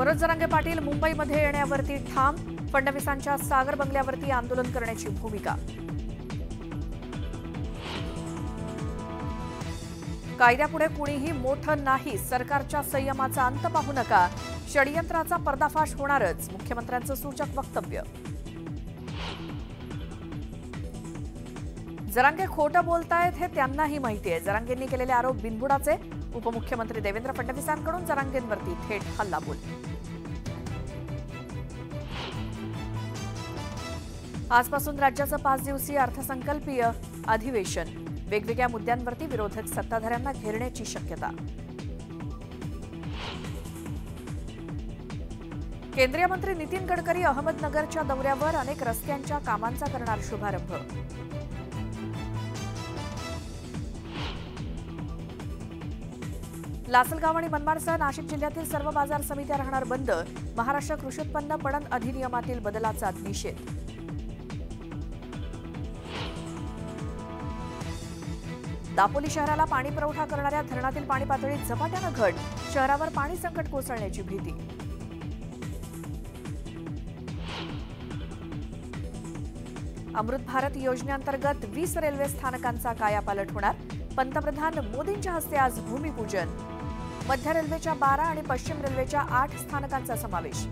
मनोज जरांगे पाटील मुंबईमध्ये येण्यावरती ठाम फडणवीसांच्या सागर बंगल्यावरती आंदोलन करण्याची भूमिका. कायद्यापुढे कुणीही मोठं नाही सरकारच्या संयमाचा अंत पाहू नका. षडयंत्राचा पर्दाफाश होणारच मुख्यमंत्र्यांचं सूचक वक्तव्य. जरांगे खोटं बोलतायत हे त्यांनाही माहिती आहे. जरांगेंनी केलेले आरोप बिनबुडाचे. उपमुख्यमंत्री देवेंद्र फडणवीसांकडून जरांगेंवरती थेट हल्लाबोल. आजपासून राज्याचं पाच दिवसीय अर्थसंकल्पीय अधिवेशन. वेगवेगळ्या मुद्द्यांवरती विरोधक सत्ताधाऱ्यांना घेरण्याची शक्यता. केंद्रीय मंत्री नितीन गडकरी अहमदनगरच्या दौऱ्यावर अनेक रस्त्यांच्या कामांचा करणार शुभारंभ. लासलगाव आणि मनमाडसह नाशिक जिल्ह्यातील सर्व बाजार समित्या राहणार बंद. महाराष्ट्र कृषी उत्पन्न पणन अधिनियमातील बदलाचा निषेध. दापोली शहराला पाणी पुरवठा करणाऱ्या धरणातील पाणी पातळीत झपाट्यानं घट. शहरावर पाणी संकट कोसळण्याची भीती. अमृत भारत योजनेअंतर्गत वीस रेल्वे स्थानकांचा कायापालट होणार. पंतप्रधान मोदींच्या हस्ते आज भूमिपूजन. मध्य रेल्वेच्या बारा आणि पश्चिम रेल्वेच्या आठ स्थानकांचा समावेश.